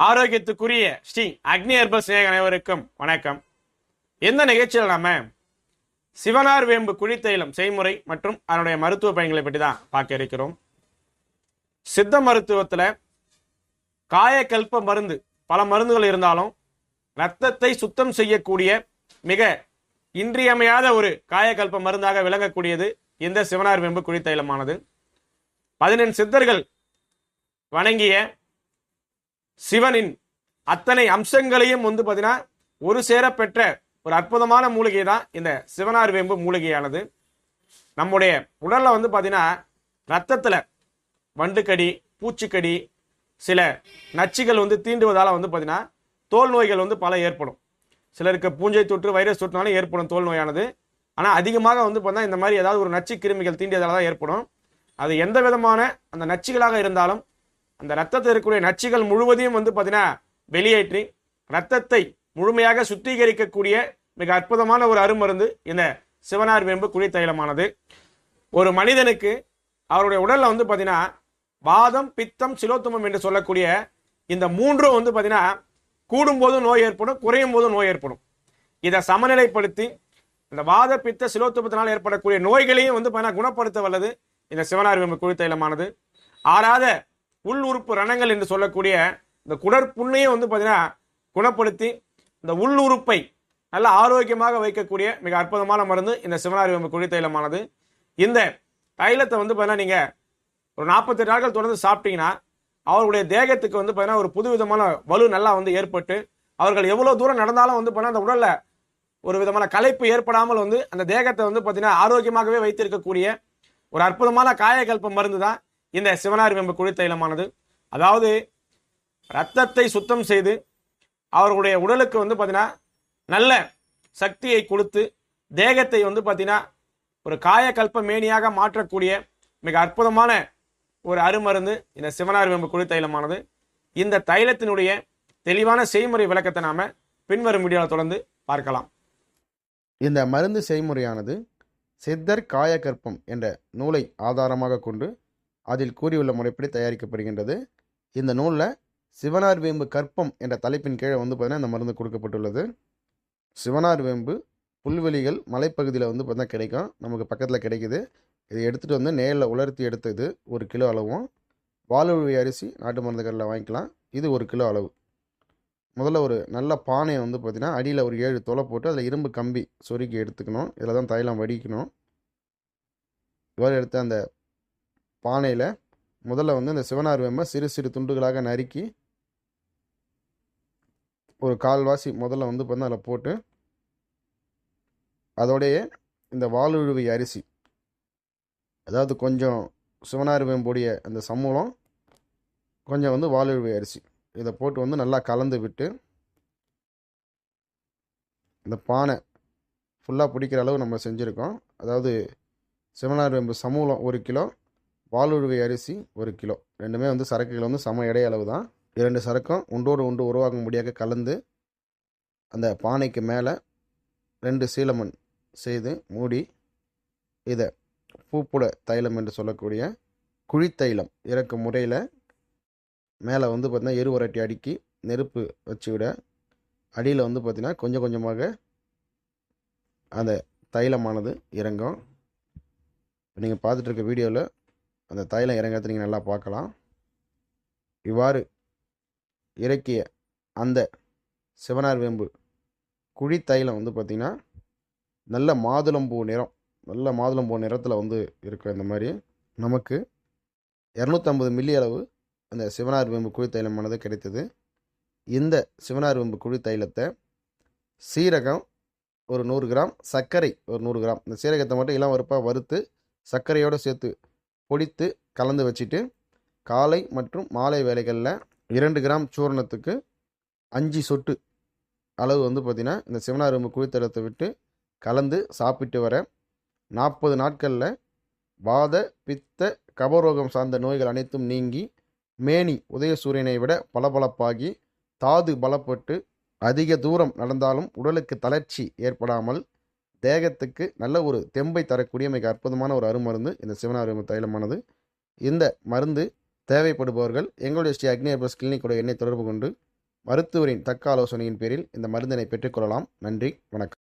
ஆரோக்கியத்துக்குரிய ஸ்ரீ அக்னி herbal சிநேக அனைவருக்கும் வணக்கம். இந்த நிகழ்ச்சியில் நாம சிவனார் வேம்பு குழித்தைலம் செய்முறை மற்றும் அதனுடைய மருத்துவ பயன்களை பற்றி தான் பார்க்க இருக்கிறோம். சித்த மருத்துவத்தில் காயக்கல்ப மருந்து பல மருந்துகள் இருந்தாலும் ரத்தத்தை சுத்தம் செய்யக்கூடிய மிக இன்றியமையாத ஒரு காயக்கல்ப மருந்தாக விளங்கக்கூடியது இந்த சிவனார் வேம்பு குழித்தைலமானது பதினெண் சித்தர்கள் வணங்கிய சிவனின் அத்தனை அம்சங்களையும் வந்து பார்த்தீங்கன்னா ஒரு சேர பெற்ற ஒரு அற்புதமான மூலிகை தான் இந்த சிவனார் வேம்பு மூலிகையானது. நம்முடைய உடலில் வந்து பார்த்தீங்கன்னா ரத்தத்தில் வண்டுக்கடி பூச்சிக்கடி சில நச்சுகள் வந்து தீண்டுவதால் வந்து பார்த்தீங்கன்னா தோல் நோய்கள் வந்து பல ஏற்படும். சிலருக்கு பூஞ்சை தொற்று வைரஸ் தொற்றுனாலும் ஏற்படும் தோல் நோயானது. ஆனால் அதிகமாக வந்து பார்த்தா இந்த மாதிரி ஏதாவது ஒரு நச்சு கிருமிகள் தீண்டியதால தான் ஏற்படும். அது எந்த விதமான அந்த நச்சுகளாக இருந்தாலும் அந்த ரத்தத்தில் இருக்கக்கூடிய நச்சுகள் முழுவதையும் வந்து பார்த்தீங்கன்னா வெளியேற்றி ரத்தத்தை முழுமையாக சுத்திகரிக்கக்கூடிய மிக அற்புதமான ஒரு அருமருந்து இந்த சிவனார் வேம்பு குழித்தைலமானது ஒரு மனிதனுக்கு அவருடைய உடலில் வந்து பார்த்தீங்கன்னா வாதம் பித்தம் சிலோத்துமம் என்று சொல்லக்கூடிய இந்த மூன்றும் வந்து பார்த்தீங்கன்னா கூடும்போது நோய் ஏற்படும் குறையும் போது நோய் ஏற்படும். இதை சமநிலைப்படுத்தி இந்த வாத பித்த சிலோத்துமத்தினால் ஏற்படக்கூடிய நோய்களையும் வந்து பார்த்தீங்கன்னா குணப்படுத்த வல்லது இந்த சிவனார் வேம்பு குழித்தைலமானது ஆறாத உள் உறுப்பு ரணங்கள் என்று சொல்லக்கூடிய இந்த குடற்புண்ணையும் வந்து பார்த்தீங்கன்னா குணப்படுத்தி இந்த உள் உறுப்பை நல்ல ஆரோக்கியமாக வைக்கக்கூடிய மிக அற்புதமான மருந்து இந்த சிவனாரி வம்பு குழி தைலமானது. இந்த தைலத்தை வந்து பார்த்தீங்கன்னா நீங்கள் ஒரு நாற்பத்தெட்டு நாட்கள் தொடர்ந்து சாப்பிட்டீங்கன்னா அவர்களுடைய தேகத்துக்கு வந்து பார்த்தீங்கன்னா ஒரு புதுவிதமான வலு நல்லா வந்து ஏற்பட்டு அவர்கள் எவ்வளோ தூரம் நடந்தாலும் வந்து பார்த்தீங்கன்னா அந்த உடலில் ஒரு விதமான களைப்பு ஏற்படாமல் வந்து அந்த தேகத்தை வந்து பார்த்தீங்கன்னா ஆரோக்கியமாகவே வைத்திருக்கக்கூடிய ஒரு அற்புதமான காயகல்ப மருந்து தான் இந்த சிவனார் வெம்பு குழித்தைலமானது அதாவது ரத்தத்தை சுத்தம் செய்து அவர்களுடைய உடலுக்கு வந்து பார்த்தீங்கன்னா நல்ல சக்தியை கொடுத்து தேகத்தை வந்து பார்த்தீங்கன்னா ஒரு காயக்கல்ப மேனியாக மாற்றக்கூடிய மிக அற்புதமான ஒரு அருமருந்து இந்த சிவனார் வெம்பு குழித்தைலமானது இந்த தைலத்தினுடைய தெளிவான செய்முறை விளக்கத்தை நாம பின்வரும் வீடியோவில் தொடர்ந்து பார்க்கலாம். இந்த மருந்து செய்முறையானது சித்தர் காயக்கற்பம் என்ற நூலை ஆதாரமாக கொண்டு அதில் கூறியுள்ள முறைப்படி தயாரிக்கப்படுகின்றது? இந்த நூலில் சிவனார் வேம்பு கற்பம் என்ற தலைப்பின் கீழே வந்து பார்த்தீங்கன்னா இந்த மருந்து கொடுக்கப்பட்டுள்ளது. சிவனார் வேம்பு புல்வெளிகள் மலைப்பகுதியில் வந்து பார்த்தீங்கன்னா கிடைக்கும். நமக்கு பக்கத்தில் கிடைக்குது. இதை எடுத்துகிட்டு வந்து நேரில் உலர்த்தி எடுத்தது ஒரு கிலோ அளவும். வாலுழி அரிசி நாட்டு மருந்து கடையில் வாங்கிக்கலாம். இது ஒரு கிலோ அளவு. முதல்ல ஒரு நல்ல பானையை வந்து பார்த்திங்கன்னா அடியில் ஒரு ஏழு தொலை போட்டு அதில் இரும்பு கம்பி சொருக்கி எடுத்துக்கணும். இதில் தான் தைலம் வடிக்கணும். இவ்வாறு எடுத்து அந்த பானையில் முதல்ல வந்து இந்த சிவனார் வேம்பை சிறு சிறு துண்டுகளாக நறுக்கி ஒரு கால்வாசி முதல்ல வந்து பார்த்தா அதில் போட்டு அதோடையே இந்த வாலுழுவி அரிசி அதாவது கொஞ்சம் சிவனார் வேம்புடைய அந்த சமூலம் கொஞ்சம் வந்து வாலுழுவி அரிசி இதை போட்டு வந்து நல்லா கலந்து விட்டு இந்த பானை ஃபுல்லாக பிடிக்கிற அளவு நம்ம செஞ்சுருக்கோம். அதாவது சிவனார் வேம்பு சமூலம் ஒரு கிலோ வாலுழுவை அரிசி ஒரு கிலோ. ரெண்டுமே வந்து சரக்குகள் வந்து சம எடை அளவு தான் இரண்டு சரக்கும் உண்டோடு உண்டு உருவாகும்படியாக கலந்து அந்த பானைக்கு மேலே ரெண்டு சீலமண் செய்து மூடி இதை பூப்புட தைலம் என்று சொல்லக்கூடிய குழித்தைலம் இறக்கும் முறையில் மேலே வந்து பார்த்திங்கன்னா எருவரட்டி அடுக்கி நெருப்பு வச்சு விட அடியில் வந்து பார்த்திங்கன்னா கொஞ்சம் கொஞ்சமாக அந்த தைலமானது இறங்கும். நீங்கள் பார்த்துட்டு இருக்க வீடியோவில் அந்த தைலம் இறங்கிறத நீங்கள் நல்லா பார்க்கலாம். இவ்வாறு இறக்கிய அந்த சிவனார் வேம்பு குழி தைலம் வந்து பார்த்திங்கன்னா நல்ல மாதுளம்பூ நிறம் நல்ல மாதுளம்பூ நிறத்தில் வந்து இருக்கும் இந்த மாதிரி நமக்கு இரநூத்தம்பது மில்லி அளவு அந்த சிவனார் வேம்பு குழி தைலமானது கிடைத்தது. இந்த சிவனார் வேம்பு குழி தைலத்தை சீரகம் ஒரு நூறு கிராம் சர்க்கரை ஒரு நூறு கிராம். இந்த சீரகத்தை மட்டும் இளம் வறுப்பாக வறுத்து சர்க்கரையோடு சேர்த்து பொடித்து கலந்து வச்சுட்டு காலை மற்றும் மாலை வேலைகளில் இரண்டு கிராம் சூரணத்துக்கு அஞ்சு சொட்டு அளவு வந்து பார்த்திங்கன்னா இந்த சிவனாரும்பு குளித்தடத்தை விட்டு கலந்து சாப்பிட்டு வர நாற்பது நாட்களில் வாத பித்த கபரோகம் சார்ந்த நோய்கள் அனைத்தும் நீங்கி மேனி உதயசூரியனை விட பளபளப்பாகி தாது பலப்பட்டு அதிக தூரம் நடந்தாலும் உடலுக்கு தளர்ச்சி ஏற்படாமல் தேகத்துக்கு நல்ல ஒரு தெம்பை தரக்கூடிய மிக அற்புதமான ஒரு அருமருந்து இந்த சிவனாரிம தைலமானது. இந்த மருந்து தேவைப்படுபவர்கள் எங்களுடைய ஸ்ரீ அக்னி ஹெர்பல்ஸ் கிளினிக்கோட எண்ணை தொடர்பு கொண்டு மருத்துவரின் தக்க ஆலோசனையின் பேரில் இந்த மருந்தினை பெற்றுக்கொள்ளலாம் நன்றி வணக்கம்.